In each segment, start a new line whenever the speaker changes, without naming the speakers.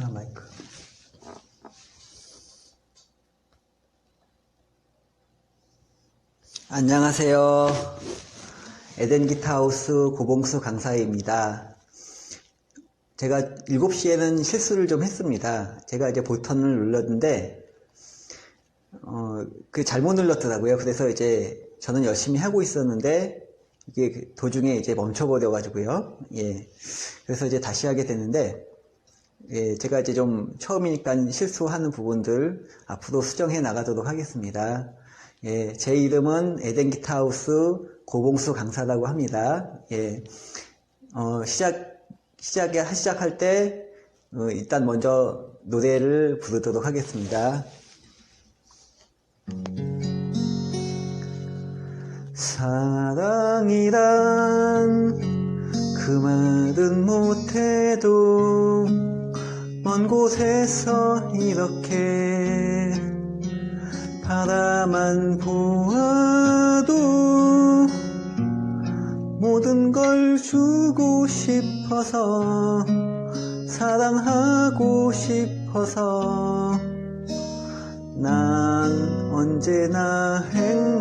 아, 마이크. 안녕하세요. 에덴 기타하우스 고봉수 강사입니다. 제가 7시에는 실수를 좀 했습니다. 제가 이제 버튼을 눌렀는데, 어, 그 잘못 눌렀더라고요. 그래서 이제 저는 열심히 하고 있었는데, 이게 그 도중에 이제 멈춰버려가지고요. 예. 그래서 이제 다시 하게 됐는데, 예, 제가 이제 좀 처음이니까 실수하는 부분들 앞으로 수정해 나가도록 하겠습니다. 예, 제 이름은 에덴 기타하우스 고봉수 강사라고 합니다. 예, 어, 시작, 시작에, 시작할 때, 어, 일단 먼저 노래를 부르도록 하겠습니다. 사랑이란 그 말은 못해도 먼 곳에서 이렇게 바라만 보아도 모든 걸 주고 싶어서 사랑하고 싶어서 난 언제나 행복합니다.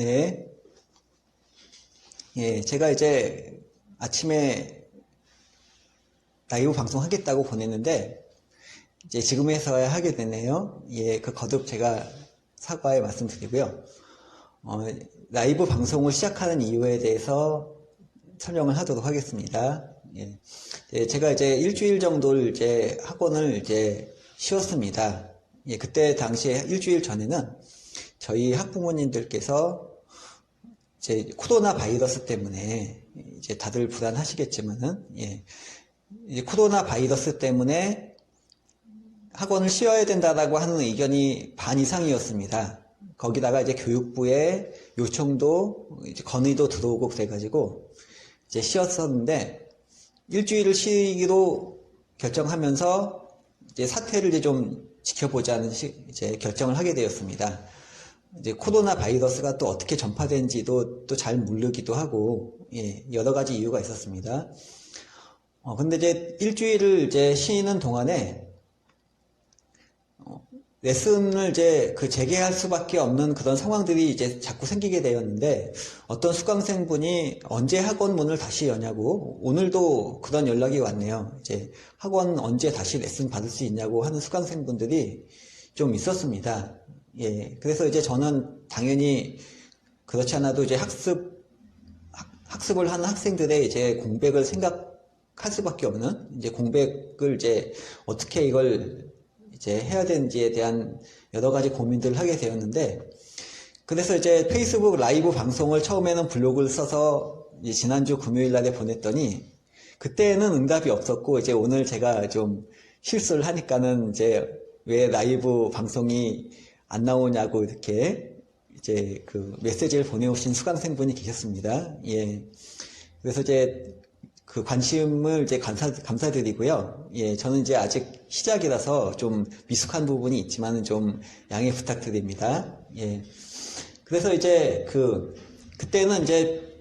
네. 예, 제가 이제 아침에 라이브 방송 하겠다고 보냈는데, 이제 지금에서야 하게 되네요. 예, 그 거듭 제가 사과의 말씀 드리고요. 어, 라이브 방송을 시작하는 이유에 대해서 설명을 하도록 하겠습니다. 예. 예, 제가 이제 일주일 정도를 이제 학원을 이제 쉬었습니다. 예, 그때 당시에 일주일 전에는 저희 학부모님들께서 이제 코로나 바이러스 때문에 이제 다들 불안하시겠지만은 예, 이제 코로나 바이러스 때문에 학원을 쉬어야 된다라고 하는 의견이 반 이상이었습니다. 거기다가 이제 교육부의 요청도 이제 건의도 들어오고 그래가지고 이제 쉬었었는데 일주일을 쉬기로 결정하면서 이제 사태를 이제 좀 지켜보자는 시, 이제 결정을 하게 되었습니다. 이제 코로나 바이러스가 또 어떻게 전파된지도 또 잘 모르기도 하고 예, 여러 가지 이유가 있었습니다. 어, 근데 이제 일주일을 이제 쉬는 동안에 어, 레슨을 이제 그 재개할 수밖에 없는 그런 상황들이 이제 자꾸 생기게 되었는데 어떤 수강생분이 언제 학원 문을 다시 여냐고 오늘도 그런 연락이 왔네요. 이제 학원 언제 다시 레슨 받을 수 있냐고 하는 수강생분들이 좀 있었습니다. 예, 그래서 이제 저는 당연히 그렇지 않아도 이제 학습 학, 습을 하는 학생들의 이제 공백을 생각할 수밖에 없는 이제 공백을 이제 어떻게 이걸 이제 해야 되는지에 대한 여러 가지 고민들을 하게 되었는데 그래서 이제 페이스북 라이브 방송을 처음에는 블로그를 써서 지난주 금요일 날에 보냈더니 그때는 응답이 없었고 이제 오늘 제가 좀 실수를 하니까는 이제 왜 라이브 방송이 안 나오냐고 이렇게 이제 그 메시지를 보내오신 수강생분이 계셨습니다. 예. 그래서 이제 그 관심을 이제 감사, 감사드리고요. 예, 저는 이제 아직 시작이라서 좀 미숙한 부분이 있지만 좀 양해 부탁드립니다. 예. 그래서 이제 그, 그때는 이제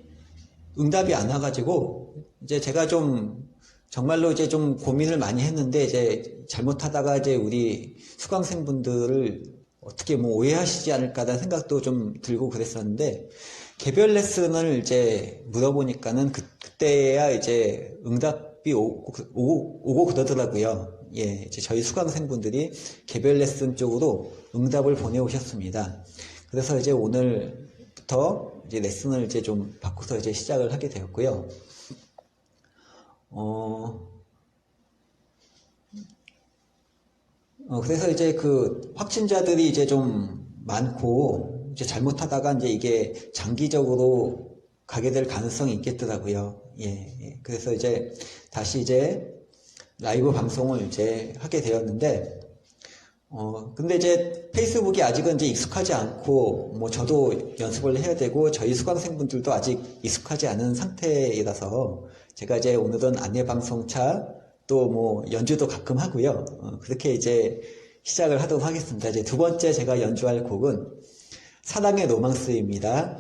응답이 안 와가지고 이제 제가 좀 정말로 이제 좀 고민을 많이 했는데 이제 잘못하다가 이제 우리 수강생분들을 어떻게 뭐 오해하시지 않을까라는 생각도 좀 들고 그랬었는데 개별 레슨을 이제 물어보니까는 그, 그때야 이제 응답이 오고, 오고, 오고 그러더라고요. 예, 이제 저희 수강생분들이 개별 레슨 쪽으로 응답을 보내오셨습니다. 그래서 이제 오늘부터 이제 레슨을 이제 좀 바꿔서 이제 시작을 하게 되었고요. 어, 어, 그래서 이제 그 확진자들이 이제 좀 많고, 이제 잘못하다가 이제 이게 장기적으로 가게 될 가능성이 있겠더라고요. 예, 예. 그래서 이제 다시 이제 라이브 방송을 이제 하게 되었는데, 어, 근데 이제 페이스북이 아직은 이제 익숙하지 않고, 뭐 저도 연습을 해야 되고, 저희 수강생분들도 아직 익숙하지 않은 상태이라서, 제가 이제 오늘은 안내방송차, 또 뭐 연주도 가끔 하고요. 어, 그렇게 이제 시작을 하도록 하겠습니다. 이제 두 번째 제가 연주할 곡은 사랑의 로망스입니다.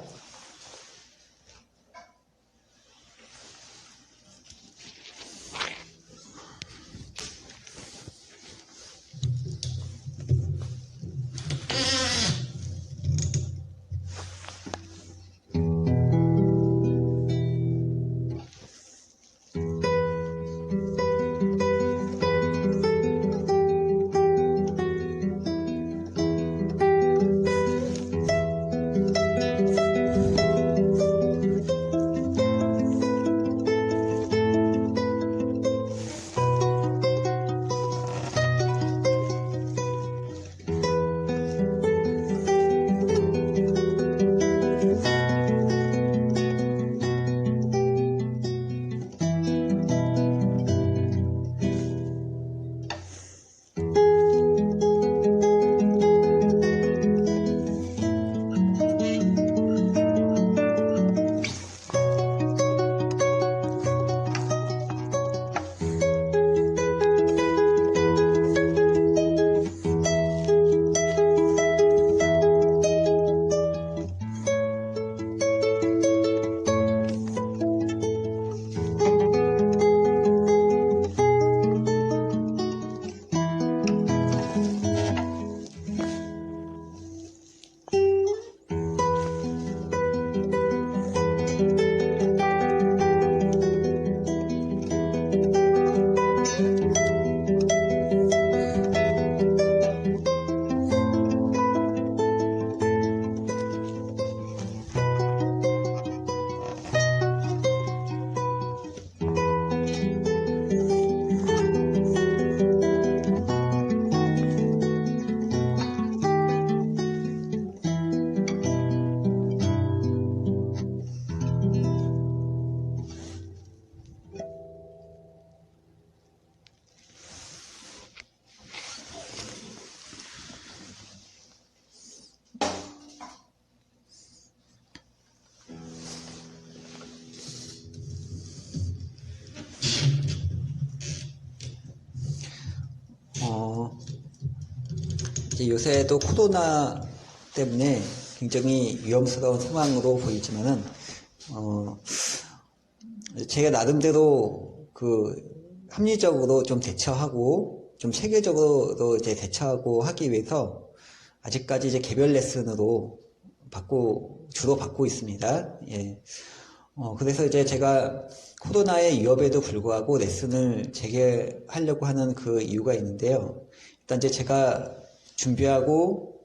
이제 요새도 코로나 때문에 굉장히 위험스러운 상황으로 보이지만은, 어, 제가 나름대로 그 합리적으로 좀 대처하고, 좀 체계적으로 이제 대처하고 하기 위해서 아직까지 이제 개별 레슨으로 받고, 주로 받고 있습니다. 예. 어, 그래서 이제 제가 코로나의 위협에도 불구하고 레슨을 재개하려고 하는 그 이유가 있는데요. 일단 이제 제가 준비하고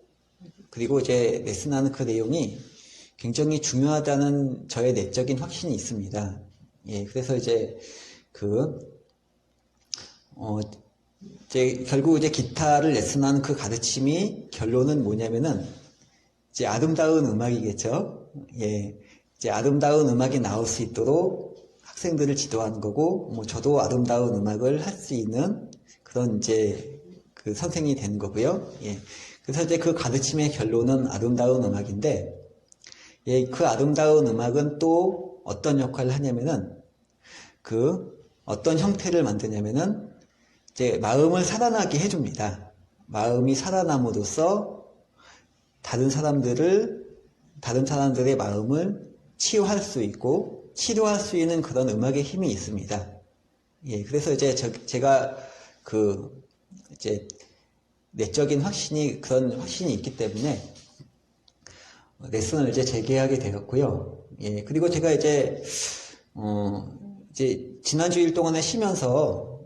그리고 이제 레슨하는 그 내용이 굉장히 중요하다는 저의 내적인 확신이 있습니다. 예, 그래서 이제 그, 어, 이제 결국 이제 기타를 레슨하는 그 가르침이 결론은 뭐냐면은 이제 아름다운 음악이겠죠. 예. 이제 아름다운 음악이 나올 수 있도록 학생들을 지도하는 거고, 뭐 저도 아름다운 음악을 할 수 있는 그런 이제 그 선생이 되는 거고요. 예. 그래서 이제 그 가르침의 결론은 아름다운 음악인데, 예, 그 아름다운 음악은 또 어떤 역할을 하냐면은, 그 어떤 형태를 만드냐면은, 이제 마음을 살아나게 해줍니다. 마음이 살아남으로써 다른 사람들을, 다른 사람들의 마음을 치유할 수 있고 치료할 수 있는 그런 음악의 힘이 있습니다. 예, 그래서 이제 저, 제가 그 이제 내적인 확신이 그런 확신이 있기 때문에 레슨을 이제 재개하게 되었고요. 예, 그리고 제가 이제 어 이제 지난 주 일 동안에 쉬면서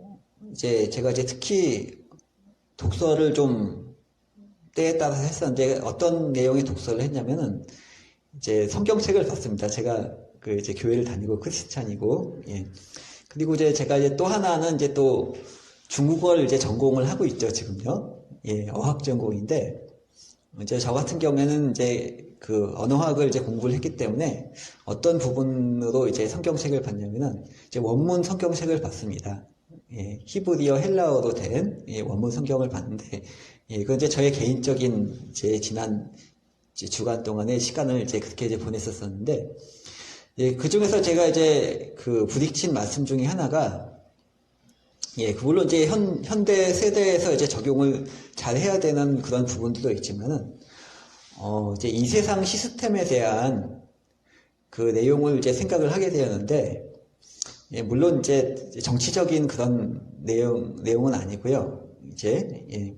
이제 제가 이제 특히 독서를 좀 때에 따라서 했었는데 어떤 내용의 독서를 했냐면은 이제 성경책을 봤습니다. 제가 그 이제 교회를 다니고 크리스찬이고 예. 그리고 이제 제가 이제 또 하나는 이제 또 중국어를 이제 전공을 하고 있죠 지금요. 예, 어학 전공인데 이제 저 같은 경우에는 이제 그 언어학을 이제 공부를 했기 때문에 어떤 부분으로 이제 성경책을 봤냐면은 이제 원문 성경책을 봤습니다. 예, 히브리어 헬라어로 된 예, 원문 성경을 봤는데 예, 이건 이제 저의 개인적인 제 지난 이제 주간 동안의 시간을 이제 그렇게 이제 보냈었었는데 예, 그 중에서 제가 이제 그 부딪힌 말씀 중에 하나가 예, 그 물론 이제 현, 현대 세대에서 이제 적용을 잘 해야 되는 그런 부분들도 있지만은, 어, 이제 이 세상 시스템에 대한 그 내용을 이제 생각을 하게 되었는데, 예, 물론 이제 정치적인 그런 내용, 내용은 아니고요. 이제, 예,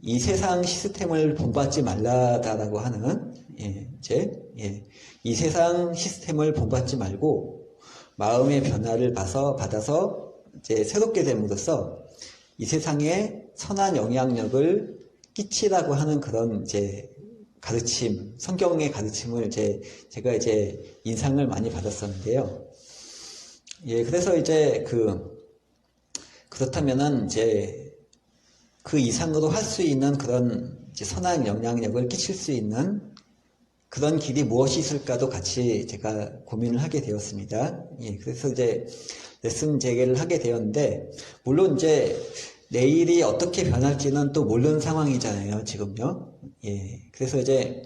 이 세상 시스템을 본받지 말라다라고 하는, 예, 이제, 예, 이 세상 시스템을 본받지 말고, 마음의 변화를 봐서, 받아서, 이제 새롭게 됨으로써, 이 세상에 선한 영향력을 끼치라고 하는 그런 이제 가르침, 성경의 가르침을 이제 제가 이제 인상을 많이 받았었는데요. 예, 그래서 이제 그, 그렇다면은 이제 그 이상으로 할 수 있는 그런 선한 영향력을 끼칠 수 있는 그런 길이 무엇이 있을까도 같이 제가 고민을 하게 되었습니다. 예, 그래서 이제 레슨 재개를 하게 되었는데, 물론 이제 내일이 어떻게 변할지는 또 모르는 상황이잖아요, 지금요. 예, 그래서 이제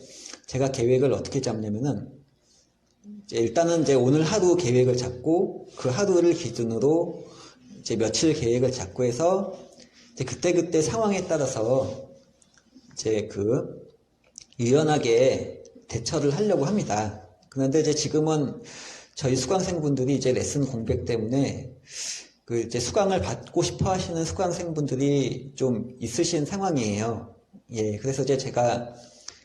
제가 계획을 어떻게 잡냐면은, 이제 일단은 이제 오늘 하루 계획을 잡고, 그 하루를 기준으로 이제 며칠 계획을 잡고 해서, 이제 그때그때 상황에 따라서 이제 그 유연하게 대처를 하려고 합니다. 그런데 이제 지금은 저희 수강생분들이 이제 레슨 공백 때문에 그 이제 수강을 받고 싶어 하시는 수강생분들이 좀 있으신 상황이에요. 예, 그래서 이제 제가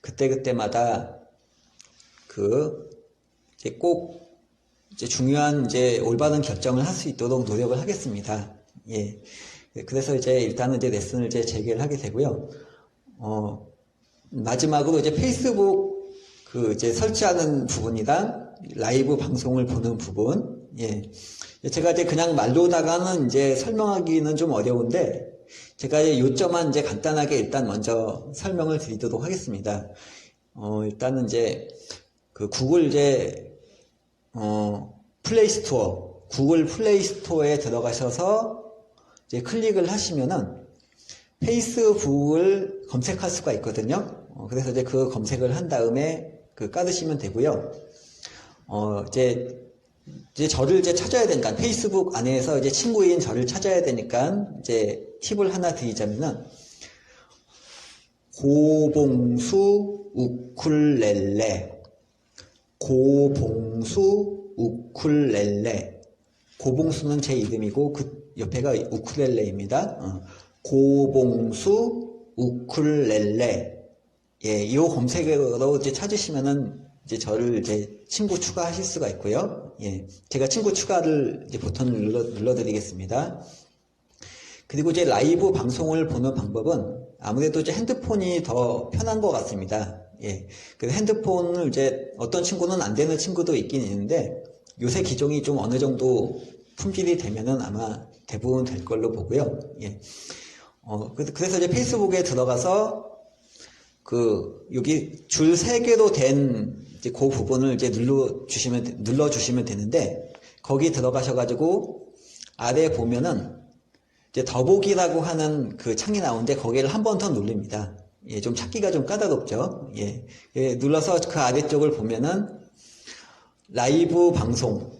그때그때마다 그 이제 꼭 이제 중요한 이제 올바른 결정을 할 수 있도록 노력을 하겠습니다. 예. 그래서 이제 일단은 이제 레슨을 이제 재개를 하게 되고요. 어, 마지막으로 이제 페이스북 그 이제 설치하는 부분이랑 라이브 방송을 보는 부분, 예. 제가 이제 그냥 말로다가는 이제 설명하기는 좀 어려운데, 제가 이제 요점만 이제 간단하게 일단 먼저 설명을 드리도록 하겠습니다. 어, 일단은 이제 그 구글 이제, 어, 플레이 스토어, 구글 플레이 스토어에 들어가셔서 이제 클릭을 하시면은 페이스북을 검색할 수가 있거든요. 어, 그래서 이제 그 검색을 한 다음에 그 깔으시면 되고요. 어, 이제, 이제 저를 이제 찾아야 되니까, 페이스북 안에서 이제 친구인 저를 찾아야 되니까, 이제 팁을 하나 드리자면은, 고봉수 우쿨렐레, 고봉수 우쿨렐레, 고봉수는 제 이름이고, 그 옆에가 우쿨렐레입니다. 어, 고봉수 우쿨렐레, 예, 이 검색어로 이제 찾으시면은 이제 저를 이제 친구 추가하실 수가 있고요. 예, 제가 친구 추가를 이제 버튼을 눌러, 눌러드리겠습니다. 그리고 이제 라이브 방송을 보는 방법은 아무래도 이제 핸드폰이 더 편한 것 같습니다. 예, 그래서 핸드폰을 이제 어떤 친구는 안 되는 친구도 있긴 있는데 요새 기종이 좀 어느 정도 품질이 되면은 아마 대부분 될 걸로 보고요. 예. 어, 그래서 이제 페이스북에 들어가서 그 여기 줄 세 개로 된 이제 그 부분을 이제 눌러 주시면 눌러 주시면 되는데 거기 들어가셔 가지고 아래 보면은 이제 더보기라고 하는 그 창이 나오는데 거기를 한 번더 누릅니다. 예, 좀 찾기가 좀 까다롭죠. 예, 예, 눌러서 그 아래쪽을 보면은 라이브 방송,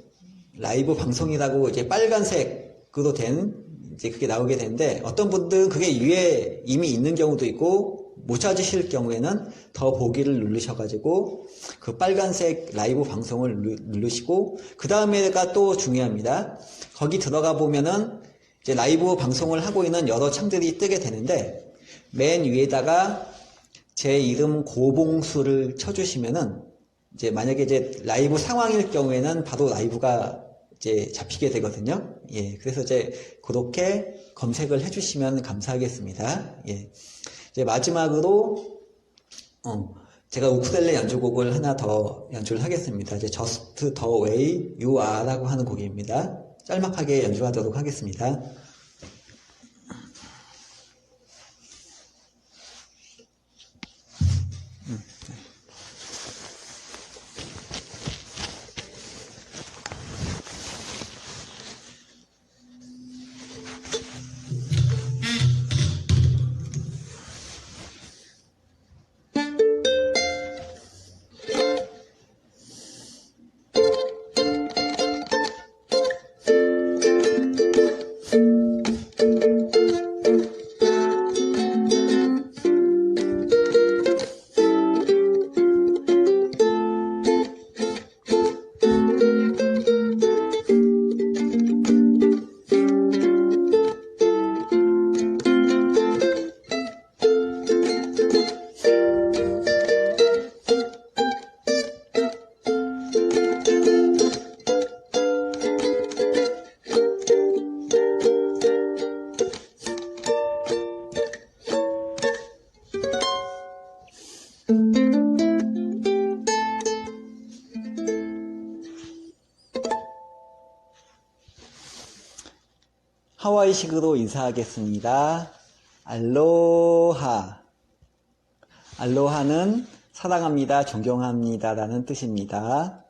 라이브 방송이라고 이제 빨간색으로 된 이제 그게 나오게 되는데 어떤 분들은 그게 위에 이미 있는 경우도 있고 못 찾으실 경우에는 더 보기를 누르셔가지고 그 빨간색 라이브 방송을 누르시고 그 다음에가 또 중요합니다. 거기 들어가 보면은 이제 라이브 방송을 하고 있는 여러 창들이 뜨게 되는데 맨 위에다가 제 이름 고봉수를 쳐주시면은 이제 만약에 이제 라이브 상황일 경우에는 바로 라이브가 이제 잡히게 되거든요. 예, 그래서 이제 그렇게 검색을 해주시면 감사하겠습니다. 예, 이제 마지막으로 어, 제가 우쿠렐레 연주곡을 하나 더 연주를 하겠습니다. 이제 Just the way you are라고 하는 곡입니다. 짤막하게 연주하도록 하겠습니다. 하와이식으로 인사하겠습니다. 알로하. 알로하는 사랑합니다, 존경합니다 라는 뜻입니다.